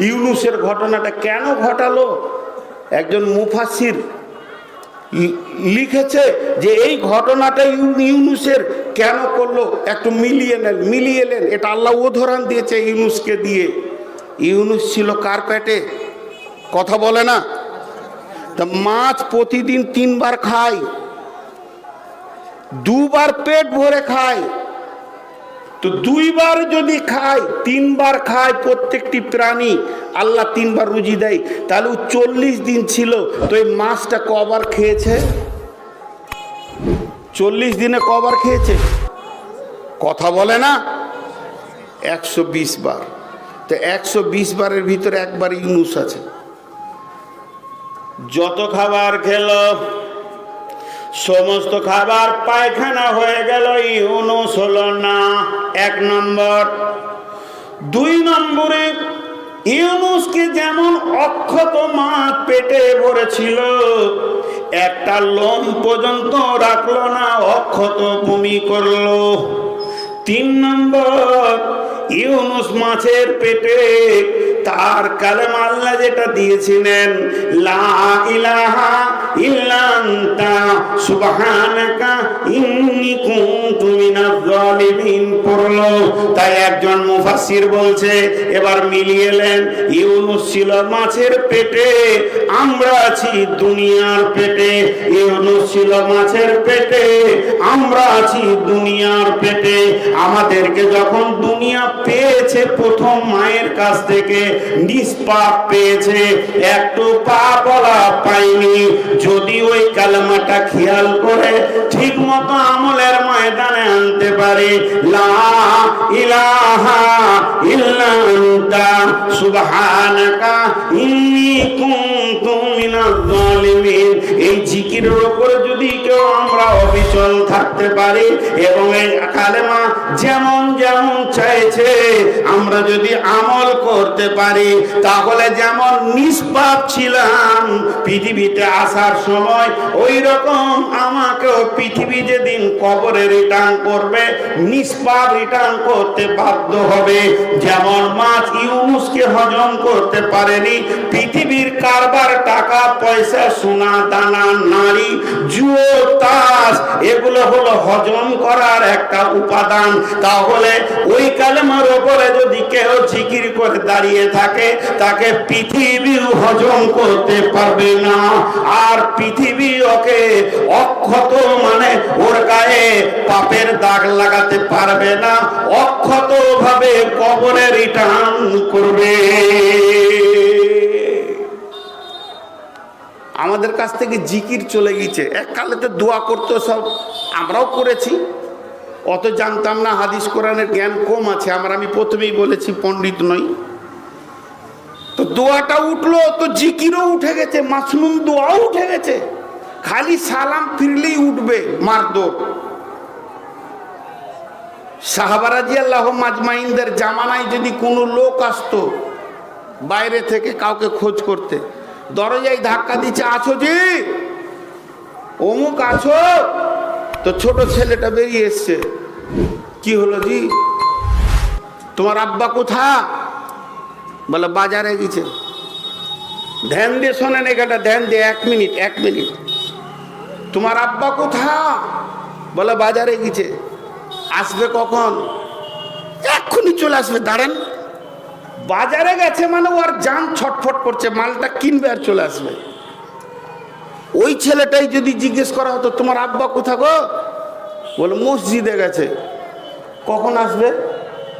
ইউনুসের ঘটনাটা কেন ঘটালো? একজন মুফাসির লিখেছে যে এই ঘটনাটা ইউ- ইউনুসের কেন করল? একটু মিলিয়ে নেন মিলিয়ে নেন। এটা আল্লাহ উদাহরণ দিয়েছে ইউনুসকে দিয়ে। ইউনুস ছিল কার পেটে? কথা বলে না? তা মাছ প্রতিদিন তিনবার খায়, দুবার পেট ভরে খায়। তো দুইবার যদি খায়, তিনবার খায় প্রত্যেকটি প্রাণী, আল্লাহ তিনবার রুজি দেয়। তাহলে চল্লিশ দিন ছিল, তো এই মাছটা কবার খেয়েছে? চল্লিশ দিনে কবার খেয়েছে? কথা বলে না? একশো বিশ বার। তো একশো বিশ বারের ভিতরে একবার ইউনুস আছে। যত খাবার খেল, সমস্ত খাবার পায়খানা হয়ে গেল, ইউনুস হলো না। এক নম্বর। দুই নম্বরে, ইউনুসকে যেমন অক্ষত মাছ পেটে ভরেছিল, একটা লোম পর্যন্ত রাখল না, অক্ষত বমি করল। তিন নম্বর, ইউনুস মাছের পেটে তার কালেম আল্লাহ যেটা দিয়েছিলেন, লা ইলাহা ইল্লা আনতা সুবহানাকা তাই একজন বলছে, এবার মিলিয়েলেন ইউনুস ছিল মাছের পেটে, আমরা আছি দুনিয়ার পেটে, ইউনুস ছিল মাছের পেটে, আমরা আছি দুনিয়ার পেটে। আমাদেরকে যখন দুনিয়া পেয়েছে প্রথম মায়ের কাছ থেকে, নিষ্পাপ পেয়েছে। একটু পা বলা পাইনি যদি ওই কালমাটা খেয়াল করে ঠিক মতো আমলের ময়দানে আনতে পারে লা ইলাহা ইল্লা আনতা সুবহানাকা ইন্নী কুনতু জিকিরের উপর যদি কেউ আমরা অবিচল থাকতে পারি, এবং এই কালেমা যেমন যেমন চাইছে, আমরা যদি আমল করতে পারি, তাহলে যেমন নিষ্পাপ ছিলাম পৃথিবীতে আসার সময় ওই রকম আমাকেও পৃথিবী যেদিন কবরে রিটার্ন করবে, নিষ্পাপ রিটার্ন করতে বাধ্য হবে। যেমন মাছ ইউনুসকে হজম করতে পারেনি, পৃথিবীর কারবার টাকা, পয়সা, সোনা, দানা নারী, জুয়ো, তাস, এগুলো হলো হজম করার একটা উপাদান। তাহলে ওই কালেমার ওপরে যদি কেউ জিকির করে দাঁড়িয়ে থাকে, তাকে পৃথিবী হজম করতে পারবে না। আর পৃথিবী ওকে অক্ষত মানে ওর গায়ে পাপের দাগ লাগাতে পারবে না। অক্ষত ভাবে কবরে রিটার্ন করবে। আমাদের কাছ থেকে জিকির চলে গেছে এককালে তো দোয়া করতো সব। আমরাও করেছি। অত জানতাম না, হাদিস কোরআনের জ্ঞান কম আছে। আমরা আমি প্রথমেই বলেছি, পণ্ডিত নই। তো দোয়াটা উঠল, তো জিকিরও উঠে গেছে মাসনুম দোয়াও উঠে গেছে। খালি সালাম ফিরলেই উঠবে মারদোর সাহাবারাজি আল্লাহ মাজমাইনদের জামানায় যদি কোনো লোক আসতো, বাইরে থেকে কাউকে খোঁজ করতে দরজায় ধাক্কা দিচ্ছে, আছো জি? অমুক আছো? তো ছোট ছেলেটা বেরিয়ে এসছে। কি হলো জি? তোমার আব্বা কোথা বলে, বাজারে গেছে। ধ্যান দিয়ে শোনেন এখানটা, ধ্যান দিয়ে এক মিনিট এক মিনিট। তোমার আব্বা কোথা বলে, বাজারে গেছে। আসবে কখন? এক্ষুনি চলে আসবে, দাঁড়ান। বাজারে গেছে মানে ওর যান ছটফট করছে, মালটা কিনবে আর চলে আসবে। ওই ছেলেটাই যদি জিজ্ঞেস করা হতো, তোমার আব্বা কোথা গো? বলে, মসজিদে গেছে। কখন আসবে?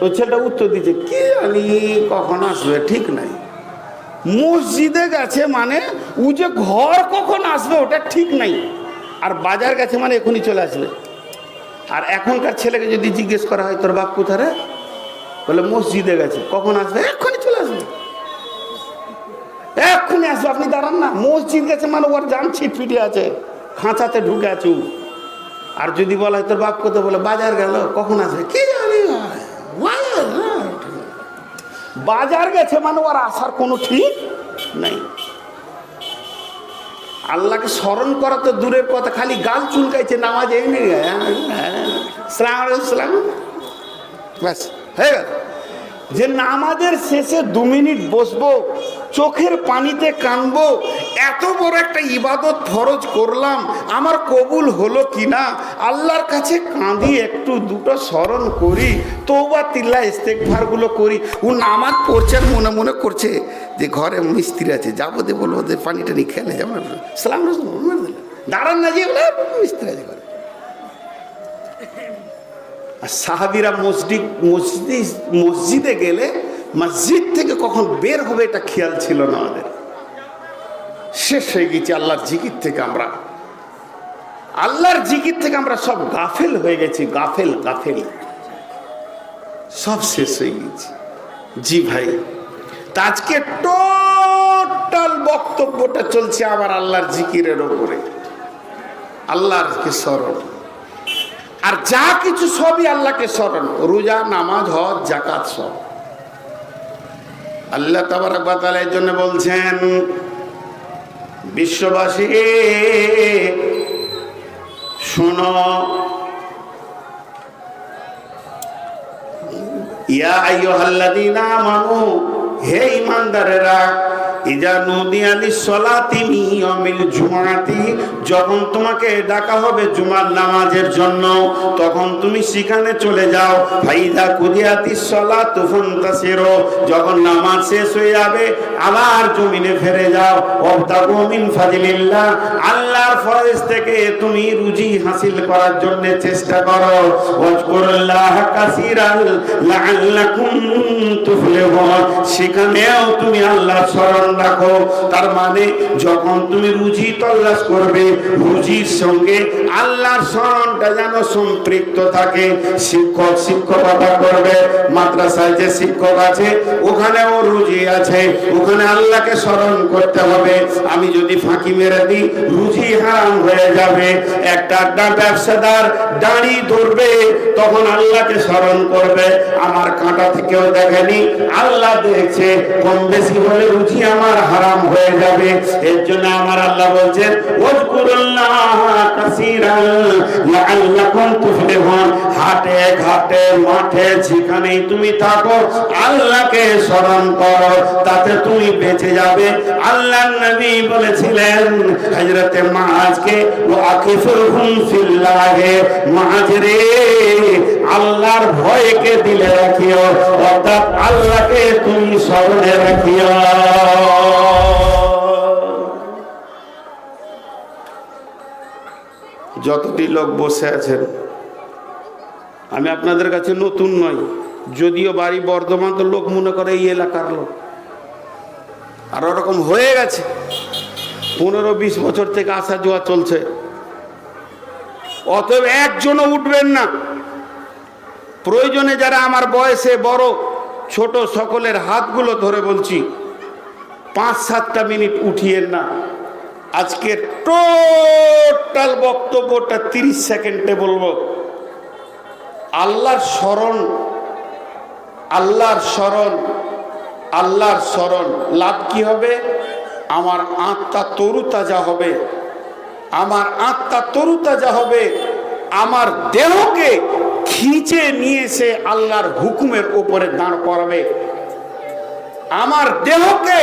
তো ছেলেটা উত্তর দিচ্ছে কি জানি কখন আসবে, ঠিক নাই। মসজিদে গেছে মানে ও যে ঘর কখন আসবে, ওটা ঠিক নাই। আর বাজার গেছে মানে এখনই চলে আসবে। আর এখনকার ছেলেকে যদি জিজ্ঞেস করা হয়, তোর বাপ কোথায় রে? বলে মসজিদে গেছে। কখন আসবে? এক্ষুনি চলে আসবে। এক্ষুনি আসবে আপনি দাঁড়ান না। মসজিদ গেছে মানে ওর যান ছিটফিটে আছে খাঁচাতে ঢুকে আছে। আর যদি বলা হয় তোর বাপ কোথায় বলে বাজার গেল। কখন আসবে? কি জানি বাজার, হ্যাঁ। গেছে মানে ওর আসার কোনো ঠিক নেই। আল্লাহকে স্মরণ করা তো দূরের কথা খালি গাল চুলকাইছে নামাজ এমনি সালাম আলাইকুম সালাম। ব্যাস। হয়ে গেল। যে নামাজের শেষে দু মিনিট বসবো, চোখের পানিতে কানবো, এত বড় একটা ইবাদত ফরজ করলাম, আমার কবুল হলো কি না আল্লাহর কাছে কাঁদি, একটু দুটো স্মরণ করি তৌবা তিল্লা ইস্তেকভারগুলো করি। ও নামাজ পড়ছে আর মনে মনে করছে যে ঘরে মিস্ত্রি আছে, যাব দে বলব যে পানি টানি খেলে যাব সালাম দাঁড়ান না যে মিস্ত্রি আছে ঘরে। সাহাবিরা মসজিদ মসজিদ, মসজিদে গেলে মসজিদ থেকে কখন বের হবে এটা খেয়াল ছিল না আমাদের। শেষ হয়ে গেছি আল্লাহর জিকির থেকে আমরা। আল্লাহর জিকির থেকে আমরা সব গাফেল হয়ে গেছি, গাফেল গাফেল। সব শেষ হয়ে গেছি। জি ভাই আজকে টোটাল বক্তব্যটা চলছে আবার আল্লাহর জিকিরের ওপরে আল্লাহর কি স্মরণ? আর যা কিছু সবই আল্লাহকে স্মরণ, রোজা, নামাজ, হজ জাকাত সব। আল্লাহ তাবার এর জন্য বলছেন, বিশ্ববাসী, শোনো, ইয়া আইয়ুহাল্লাযীনা আমানু, হে ঈমানদারেরা ইজা নুদিয়া লিস-সালাতি মিন ইয়াউমিল জুমআতি যখন তোমাকে ডাকা হবে জুমার নামাজের জন্য, তখন তুমি সেখানে চলে যাও। ফাইদা কুদিয়াতিস সালাতু ফান্তাসিরু, যখন নামাজ শেষ হয়ে যাবে, আবার জমিনে ফিরে যাও। ওয়াবতাগু ফাজিলিল্লাহ আল্লাহর ফরজ থেকে তুমি রুজি হাসিল করার জন্য চেষ্টা করো। ওয়াজকুরুল্লাহ কাসীরান লাআল্লাকুম তুফলিহুন, সেখানেও তুমি আল্লাহ স্মরণ রাখো। তার মানে যখন তুমি রুজি তল্লাশ করবে, রুজির সঙ্গে আল্লাহর স্মরণটা যেন সম্পৃক্ত থাকে। শিক্ষক, শিক্ষকতা করবে, মাদ্রাসায় যে শিক্ষক আছে, ওখানেও রুজি আছে। ওখানে আল্লাহকে স্মরণ করতে হবে। আমি যদি ফাঁকি মেরে দিই, রুজি হারাম হয়ে যাবে। একটা ব্যবসাদার দাড়ি ধরবে, তখন আল্লাহকে স্মরণ করবে। আমার কাঁটা থেকেও দেখেনি, আল্লাহ দেখছে। কম বেশি হলে রুচি আমার হারাম হয়ে যাবে। এর জন্য আমার আল্লাহ বলছেন হাটে ঘাটে, মাঠে যেখানেই তুমি থাকো, আল্লাহকে স্মরণ করো, তাতে তুমি বেঁচে যাবে। আল্লাহর নবী বলেছিলেন, হযরতে মাআজকে ওয়া আকিফুরহুম ফিল্লাহে মাআজ রে আল্লাহর ভয়কে দিলে রাখিও, অর্থাৎ আল্লাহকে তুমি স্মরণে রাখিও। যতটি লোক বসে আছেন, আমি আপনাদের কাছে নতুন নই, যদিও বাড়ি বর্ধমান তো লোক মনে করে এই এলাকার লোক। আর ওরকম হয়ে গেছে। পনেরো বিশ বছর থেকে আসা যাওয়া চলছে। অতএব একজনও উঠবেন না। প্রয়োজনে যারা আমার বয়সে বড়, ছোট সকলের হাতগুলো ধরে বলছি, পাঁচ সাতটা মিনিট উঠিয়েন না। আজকের টোটাল বক্তব্যটা তিরিশ সেকেন্ডে বলব। আল্লাহর স্মরণ আল্লাহর স্মরণ আল্লাহর স্মরণ। লাভ কি হবে? আমার আত্মা তরুতাজা হবে। আমার আত্মা তরুতাজা হবে। আমার দেহকে খিঁচে নিয়ে এসে আল্লাহর হুকুমের উপরে দাঁড় করাবে। আমার দেহকে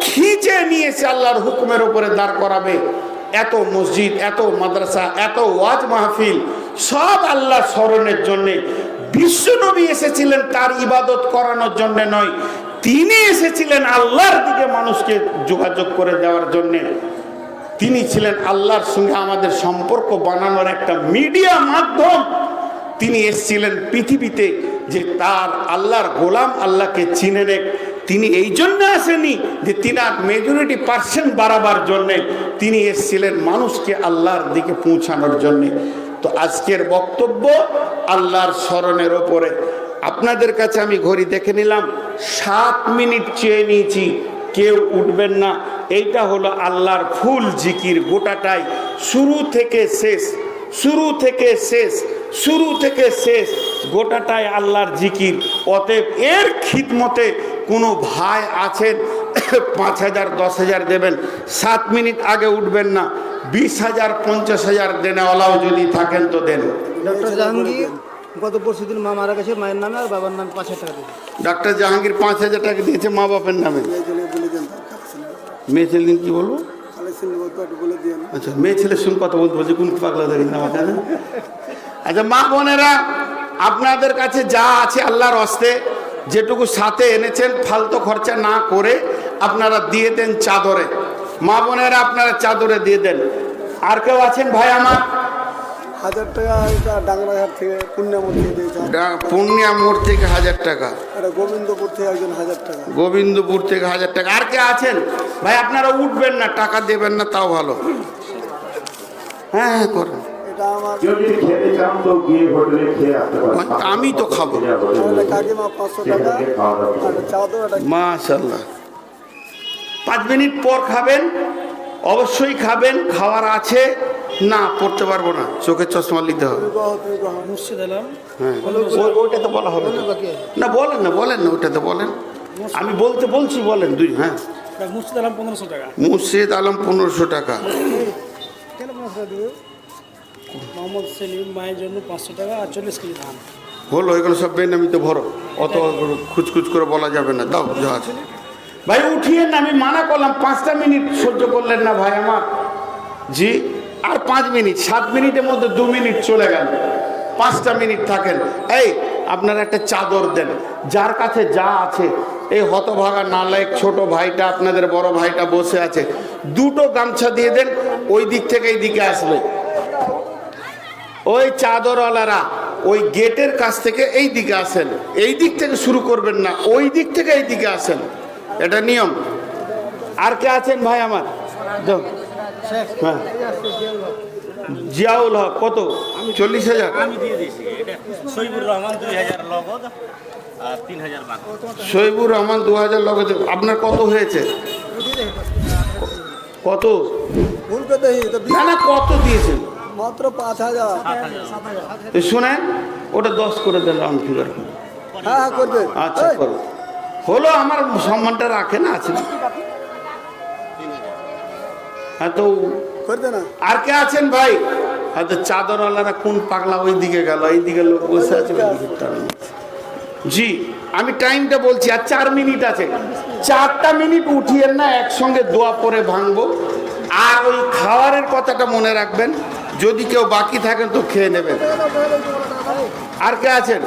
খিচে নিয়েছে আল্লাহর হুকুমের উপরে দাঁড় করাবে। এত মসজিদ, এত মাদ্রাসা, এত ওয়াজ মাহফিল, সব আল্লাহ স্মরণের জন্যে। বিশ্বনবী এসেছিলেন তার ইবাদত করানোর জন্য নয়, তিনি এসেছিলেন আল্লাহর দিকে মানুষকে যোগাযোগ করে দেওয়ার জন্যে। তিনি ছিলেন আল্লাহর সঙ্গে আমাদের সম্পর্ক বানানোর একটা মিডিয়া মাধ্যম। তিনি এসেছিলেন পৃথিবীতে যে তার আল্লাহর গোলাম আল্লাহকে চিনে রেখ তিনি এই জন্য আসেনি যে তিনার মেজরিটি পার্সেন্ট বাড়াবার জন্যে তিনি এসেছিলেন মানুষকে আল্লাহর দিকে পৌঁছানোর জন্যে। তো আজকের বক্তব্য আল্লাহর স্মরণের ওপরে। আপনাদের কাছে আমি ঘড়ি দেখে নিলাম, সাত মিনিট চেয়ে নিয়েছি, কেউ উঠবেন না। এইটা হলো আল্লাহর ফুল জিকির গোটাটাই। শুরু থেকে শেষ, শুরু থেকে শেষ, শুরু থেকে শেষ, গোটাটাই আল্লাহর জিকির। অতএব এর খিদমতে কোনো ভাই আছেন পাঁচ হাজার দশ হাজার দেবেন সাত মিনিট আগে উঠবেন না বিশ হাজার পঞ্চাশ হাজার দেনেওয়ালাও যদি থাকেন তো দেন। ডক্টর জাহাঙ্গীর গত পরশু দিন মা মারা গেছে মায়ের নামে আর বাবার নামে পাঁচ হাজার টাকা ডাক্তার জাহাঙ্গীর পাঁচ হাজার টাকা দিয়েছে মা বাপের নামে। মেয়ে ছেলে দিন কি বলব? আচ্ছা মেয়ে ছেলের সঙ্গে কথা বলতে বলছে কোন পাগলা আমাকে না? আচ্ছা মা বোনেরা আপনাদের কাছে যা আছে আল্লাহর হস্তে যেটুকু সাথে এনেছেন ফালতু খরচা না করে আপনারা দিয়ে দেন চাদরে। মা বোনেরা আপনারা চাদরে দিয়ে দেন। আর কেউ আছেন ভাই আমার? হাজার টাকা ডাঙ্গরাঘাট থেকে থেকে হাজার টাকা। গোবিন্দপুর থেকে একজন হাজার টাকা। গোবিন্দপুর থেকে হাজার টাকা। আর কে আছেন? ভাই আপনারা উঠবেন না টাকা দেবেন না তাও ভালো। হ্যাঁ হ্যাঁ করেন। যদি খেতে চান তো গিয়ে হোটেলে খেয়ে আসতে পারেন। আমি তো খাব। মাশাল্লাহ পাঁচ মিনিট পর খাবেন অবশ্যই খাবেন খাওয়ার আছে। না পড়তে পারব না চোখের চশমা নিতে হবে। হ্যাঁ। ওইটা তো বলা হবে না। না বলেন না বলেন না ওইটা তো বলেন। আমি বলতে বলছি বলেন দুই হ্যাঁ। মুর্শিদ আলম পনেরোশো টাকা। মুর্শিদ আলম পনেরোশো টাকা। মোহাম্মদ সেলিম মায়ের জন্য পাঁচশো টাকা আর চল্লিশ কেজি ধান। হলো এগুলো সব বেনামিতে ভরো। অত খুচখুচ করে বলা যাবে না। দাও যা আছে। ভাই উঠিয়ে না আমি মানা করলাম পাঁচটা মিনিট সহ্য করলেন না ভাই আমার। জি? আর পাঁচ মিনিট সাত মিনিটের মধ্যে দু মিনিট চলে গেল। পাঁচটা মিনিট থাকেন। এই আপনারা একটা চাদর দেন। যার কাছে যা আছে এই হতভাগা নালায়ক ছোট ভাইটা আপনাদের বড় ভাইটা বসে আছে। দুটো গামছা দিয়ে দেন ওই দিক থেকে এই দিকে আসবে। ওই চাদরওয়ালারা ওই গেটের কাছ থেকে এই দিকে আসেন। এই দিক থেকে শুরু করবেন না ওই দিক থেকে এই দিকে আসেন। এটা নিয়ম। আর কে আছেন ভাই আমার। হ্যাঁ। জিয়াউল হক কত? চল্লিশ হাজার। শহীবুর রহমান দু হাজার লগে আপনার কত হয়েছে? কত? না কত দিয়েছেন? মাত্র পাঁচ হাজার। শুনেন ওটা দশ করে দেন রাউন্ড ফিগার হ্যাঁ হ্যাঁ করবে আচ্ছা করো হলো আমার সম্মানটা রাখে না? আছে হ্যাঁ তো করবে না। আর কে আছেন ভাই? হয়তো চাদরওয়ালারা কোন পাগলা ওই দিকে গেল এই দিকে লোক বসে আছে। জি আমি টাইমটা বলছি আর চার মিনিট আছে। চারটা মিনিট উঠিয়েন না একসঙ্গে দোয়া পরে ভাঙবো। আর ওই খাওয়ারের কথাটা মনে রাখবেন যদি কেউ বাকি থাকেন তো খেয়ে নেবেন। আর কে আছেন?